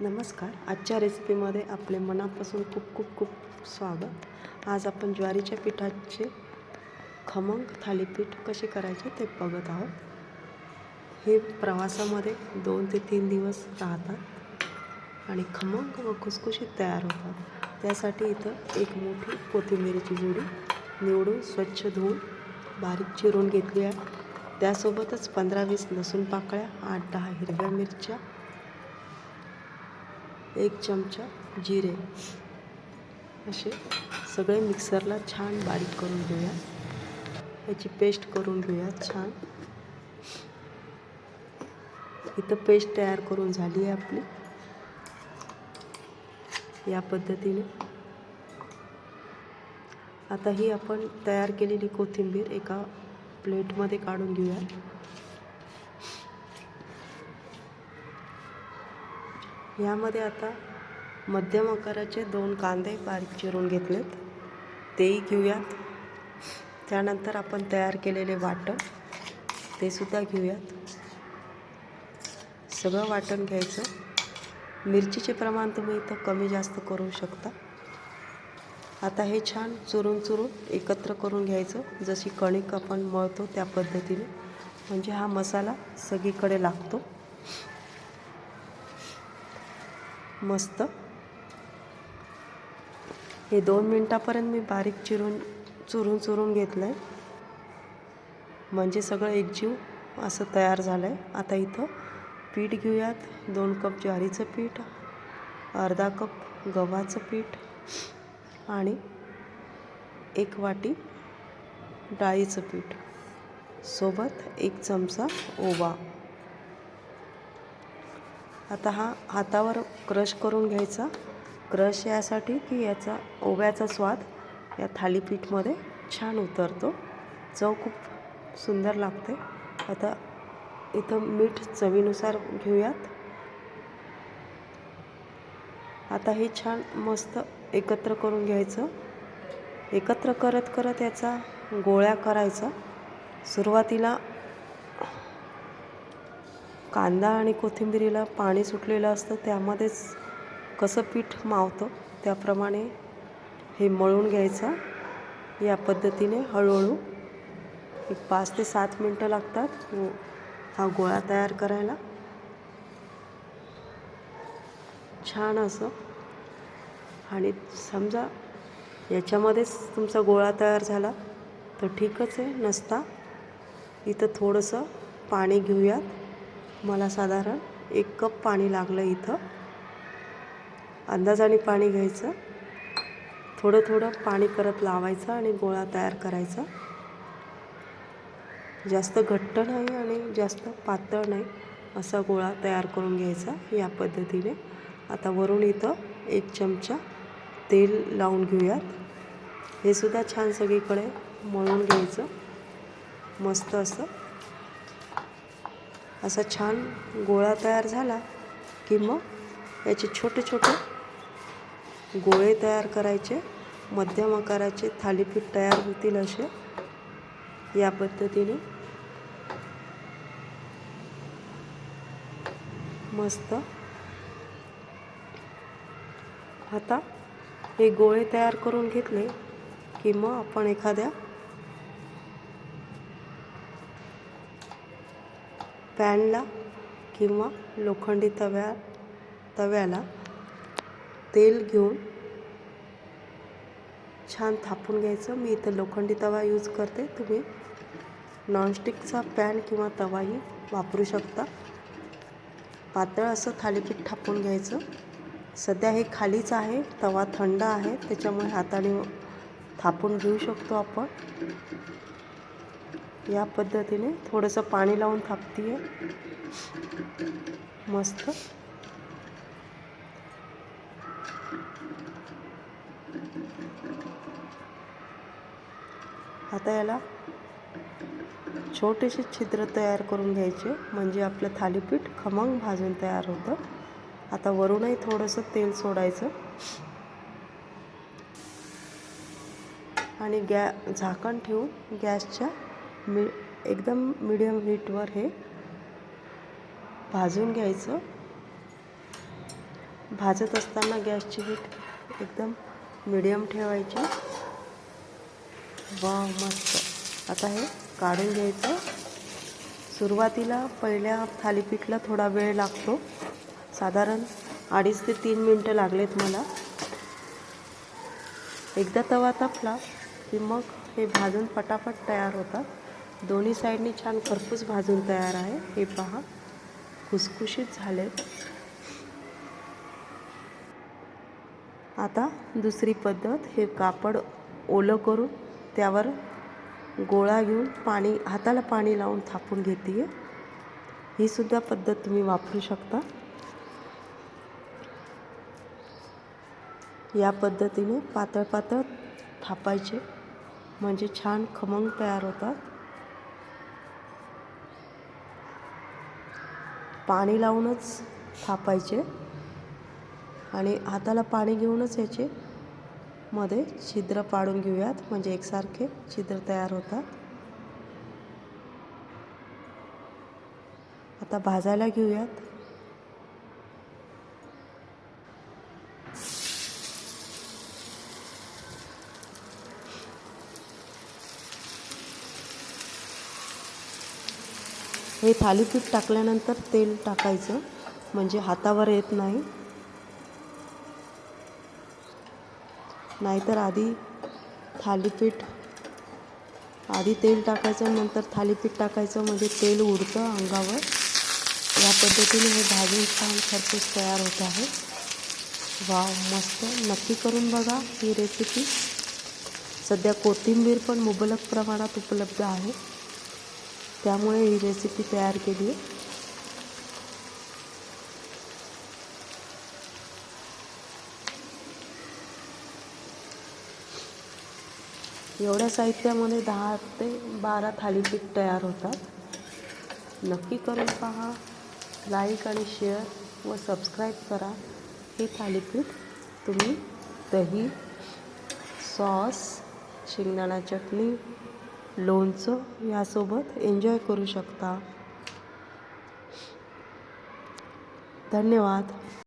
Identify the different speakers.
Speaker 1: नमस्कार. आजच्या रेसिपीमध्ये आपले मनापासून खूप खूप खूप स्वागत. आज आपण ज्वारीच्या पिठाचे खमंग थालीपीठ कसे करायचे ते बघत आहोत. हे प्रवासामध्ये दोन ते तीन दिवस राहतात आणि खमंग व खुसखुशीत तयार होतात. त्यासाठी इथं एक मोठी कोथिंबिरीची जुडी निवडून स्वच्छ धुवून बारीक चिरून घेतली आहे. त्यासोबतच पंधरा वीस लसूण पाकळ्या आठ दहा हिरव्या मिरच्या एक चमचा जिरे. असे सगळे मिक्सरला छान बारीक करून घेऊया. याची पेस्ट करून घेऊया छान. इथं पेस्ट तयार करून झाली आहे आपली. या पद्धतीने. आता ही आपण तयार केलेली कोथिंबीर एका प्लेटमध्ये काढून घेऊया. यामध्ये आता मध्यम आकाराचे दोन कांदे बारीक चिरून घेतलेत. तेही घेऊयात. त्यानंतर आपण तयार केलेले वाटण ते सुद्धा घेऊयात. सगळं वाटण घ्यायचं. मिरचीचे प्रमाण तुम्ही इथं कमी जास्त करू शकता. आता हे छान चुरून चुरून एकत्र करून घ्यायचं. जशी कणिक आपण मळतो त्या पद्धतीने. म्हणजे हा मसाला सगळीकडे लागतो. मस्त. हे दोन मिनटापर्यंत मी बारीक चिरून चुरून चुरून घेतलं आहे म्हणजे सगळं एकजीव असं तयार झालं आहे आता इथं पीठ घेऊयात. दोन कप ज्वारीचं पीठ अर्धा कप गव्हाचं पीठ आणि एक वाटी डाळीचं पीठ. सोबत एक चमचा ओवा. आता हा हातावर क्रश करून घ्यायचा. क्रश यासाठी की याचा ओव्याचा स्वाद या थालीपीठमध्ये छान उतरतो. चव खूप सुंदर लागते. आता इथं मीठ चवीनुसार घेऊयात. आता हे छान मस्त एकत्र करून घ्यायचं. एकत्र करत करत याचा गोळ्या करायचा. सुरुवातीला कांदा आणि कोथिंबिरीला पाणी सुटलेलं असतं त्यामध्येच कसं पीठ मावतं त्याप्रमाणे हे मळून घ्यायचं. या पद्धतीने हळूहळू एक पाच ते सात मिनटं लागतात. हा गोळा तयार करायला. छान असं. आणि समजा याच्यामध्येच तुमचा गोळा तयार झाला तर ठीकच आहे नसता. इथं थोडंसं पाणी घेऊयात. मला साधारण एक कप पाणी लागलं इथं. अंदाजाने पाणी घ्यायचं. थोडं थोडं पाणी करत लावायचं आणि गोळा तयार करायचा. जास्त घट्ट नाही आणि जास्त पातळ नाही असा गोळा तयार करून घ्यायचा या पद्धतीने. आता वरून इथं एक चमचा तेल लावून घेऊयात. हे सुद्धा छान सगळीकडे मळून घ्यायचं. मस्त असं असा छान गोळा तयार झाला की मग याचे छोटे छोटे गोळे तयार करायचे मध्यम आकाराचे थालीपीठ तयार होतील असे या पद्धतीने. मस्त. आता हे गोळे तयार करून घेतले की मग आपण एखाद्या पॅनला किंवा लोखंडी तव्या तव्याला तेल घेऊन छान थापून घ्यायचं. मी इथं लोखंडी तवा यूज करते. तुम्ही नॉनस्टिकचा पॅन किंवा तवाही वापरू शकता. पातळ असं थालीपीठ थापून घ्यायचं. सध्या हे खालीच आहे. तवा थंड आहे. त्याच्यामुळे हाताने थापून घेऊ शकतो आपण. या पद्धतीने थोडंसं पाणी लावून थापती आहे मस्त. आता याला छोटेसे छिद्र तयार करून घ्यायचे म्हणजे आपलं थालीपीठ खमंग भाजून तयार होतं. आता वरूनही थोडंसं तेल सोडायचं. आणि गॅ झाकण ठेवून गॅसच्या मी एकदम मिडियम हीटवर हे भाजून घ्यायचं. भाजत असताना गॅसची हीट एकदम मिडियम ठेवायची. वा मस्त. आता हे काढून घ्यायचं. सुरुवातीला पहिल्या थालीपीठला थोडा वेळ लागतो. साधारण अडीच ते तीन मिनटं लागलेत मला. एकदा तवा तापला की मग हे भाजून पटापट तयार होतात. दोन्ही साईडनी छान खरपूस भाजून तयार आहे. हे पहा खुसखुशीत झाले आता दुसरी पद्धत हे कापड ओलं करून त्यावर गोळा घेऊन पाणी हाताला पाणी लावून थापून घेते आहे ही सुद्धा पद्धत तुम्ही वापरू शकता. या पद्धतीने पातळ पातळ थापायचे. म्हणजे छान खमंग तयार होतात. पाणी लावूनच थापायचे आणि हाताला पाणी घेऊनच याचे मध्ये छिद्र पाडून घेऊयात. म्हणजे एकसारखे छिद्र तयार होतात. आता भाजायला घेऊयात. हे थालीपीठ टाकल्यानंतर तेल टाकायचं म्हणजे हातावर येत नाही. नाहीतर आधी थालीपीठ आधी तेल टाकायचं नंतर थालीपीठ टाकायचं म्हणजे तेल उडतं अंगावर. या पद्धतीने हे भाजून छान खरपूस तयार होत आहे. वाव मस्त. नक्की करून बघा ही रेसिपी सध्या कोथिंबीर पण मुबलक प्रमाणात उपलब्ध आहे. त्यामुळे ही रेसिपी तयार केली आहे. एवढ्या साहित्यामध्ये दहा ते बारा थालीपीठ तयार होतात. नक्की करून पहा. लाईक आणि शेअर व सबस्क्राईब करा. हे थालीपीठ तुम्ही दही सॉस शेंगदाणा चटणी लोणचं यासोबत एन्जॉय करू शकता. धन्यवाद.